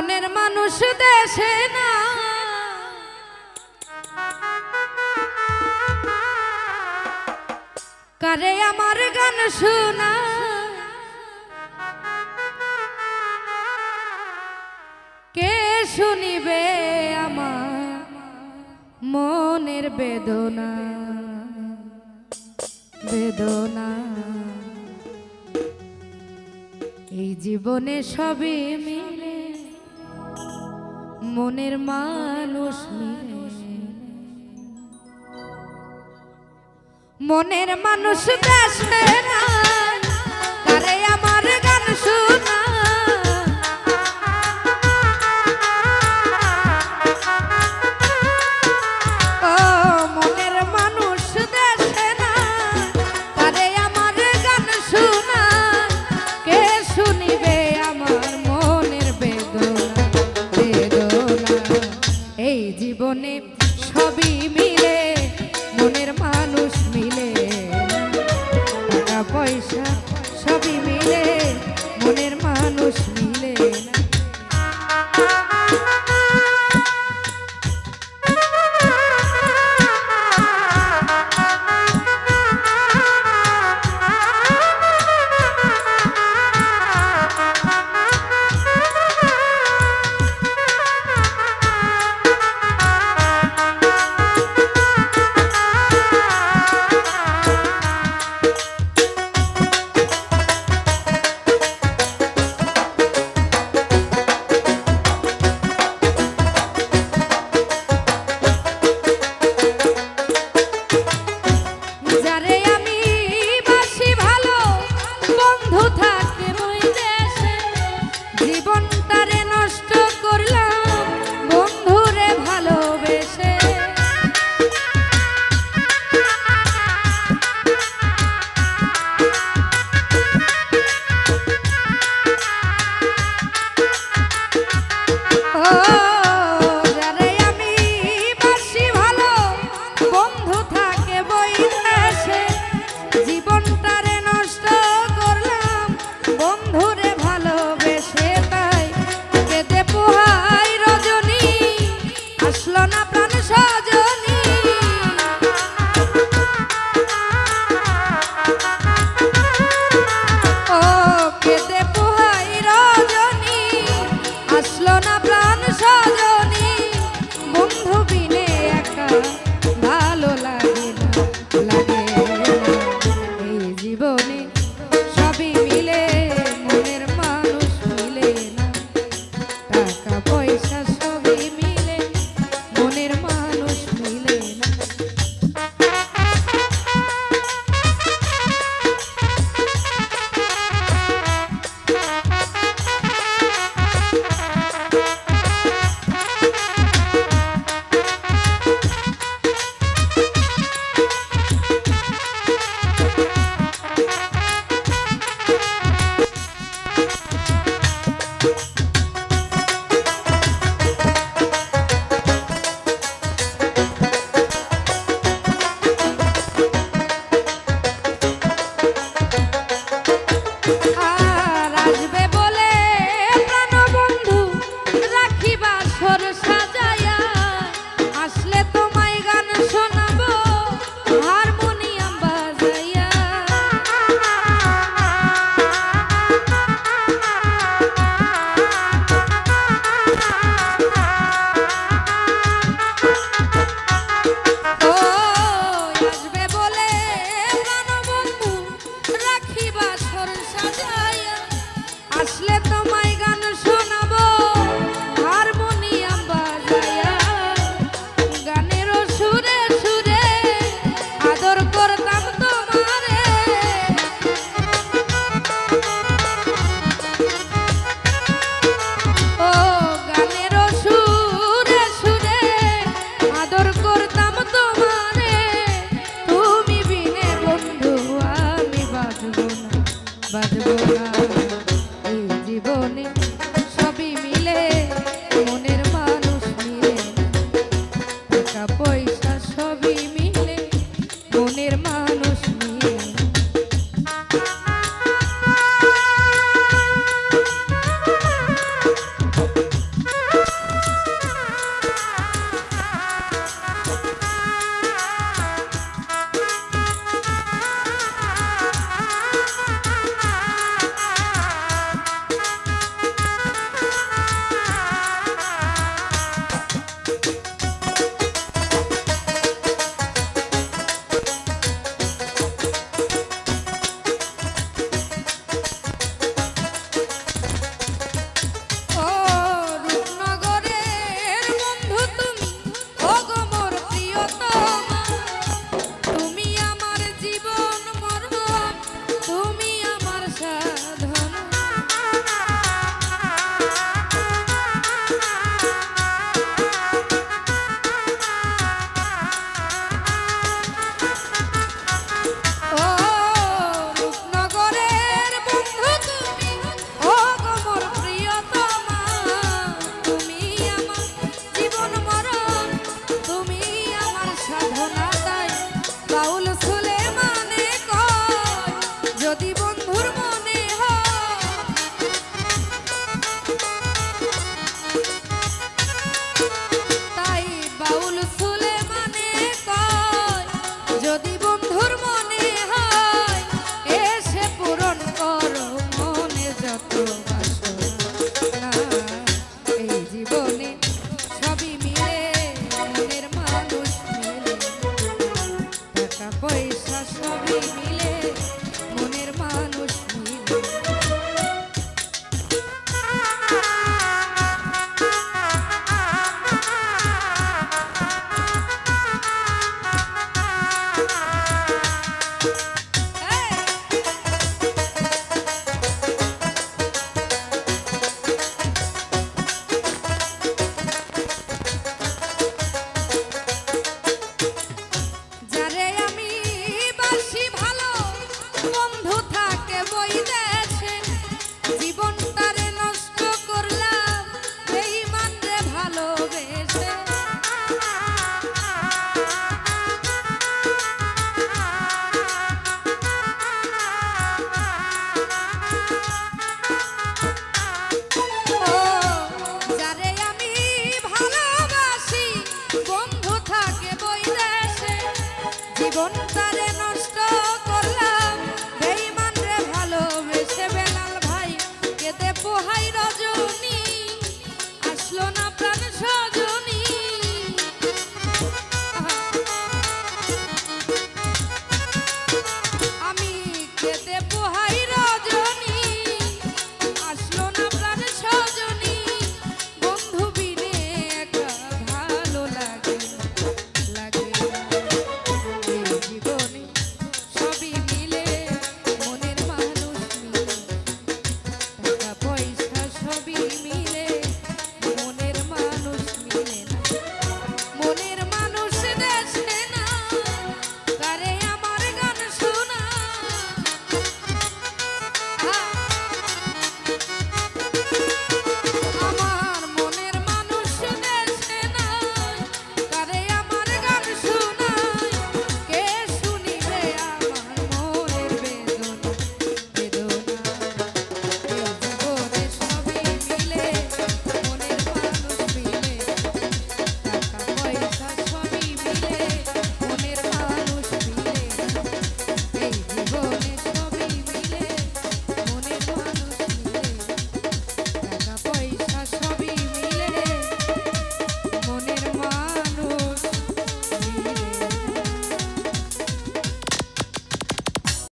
মনের মানুষ দেশে না। কারে আমার গান শোনা? কে শুনিবে আমার মনের বেদনা? বেদনা। এই জীবনে সবই মিল। মনের মানুষ মনের মানুষ দেশে Yeah. প্রাণ সজনী